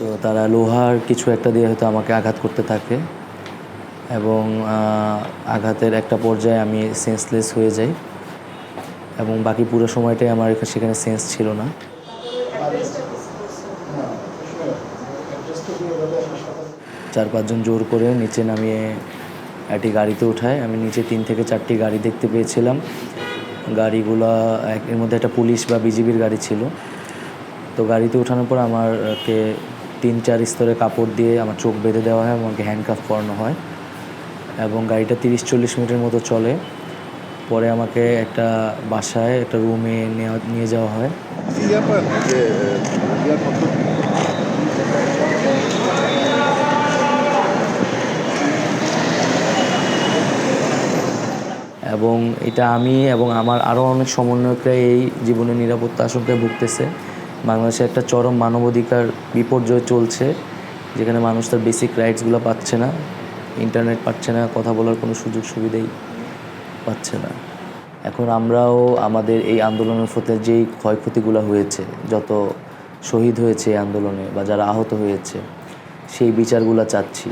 তো তারা লোহার কিছু একটা দিয়ে হয়তো আমাকে আঘাত করতে থাকে এবং আঘাতের একটা পর্যায়ে আমি সেন্সলেস হয়ে যাই এবং বাকি পুরো সময়টাই আমার সেখানে সেন্স ছিল না। চার পাঁচজন জোর করে নিচে নামিয়ে একটি গাড়িতে উঠায়। আমি নিচে তিন থেকে চারটি গাড়ি দেখতে পেয়েছিলাম। গাড়িগুলা এর মধ্যে একটা পুলিশ বা বিজিবির গাড়ি ছিল। তো গাড়িতে ওঠানোর পর আমারকে তিন চার স্তরে কাপড় দিয়ে আমার চোখ বেঁধে দেওয়া হয়, আমাকে হ্যান্ডকাফ পরানো হয় এবং গাড়িটা তিরিশ চল্লিশ মিনিটের মতো চলে। পরে আমাকে একটা বাসায়, একটা রুমে নিয়ে যাওয়া হয়। এবং এটা আমি এবং আমার আরও অনেক সমন্বয়করা এই জীবনের নিরাপত্তা আশঙ্কায় ভুগতেছে। বাংলাদেশে একটা চরম মানবাধিকার বিপর্যয় চলছে, যেখানে মানুষ তার বেসিক রাইটসগুলো পাচ্ছে না ইন্টারনেট পাচ্ছে না, কথা বলার কোনো সুযোগ সুবিধাই পাচ্ছে না। এখন আমরাও আমাদের এই আন্দোলনের ফলে যেই ক্ষয়ক্ষতিগুলো হয়েছে, যত শহীদ হয়েছে এই আন্দোলনে বা যারা আহত হয়েছে, সেই বিচারগুলো চাচ্ছি।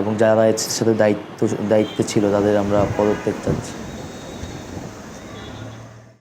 এবং যারা এর সাথে দায়িত্ব, দায়িত্বে ছিল তাদের আমরা পদত্যাগ চাচ্ছি।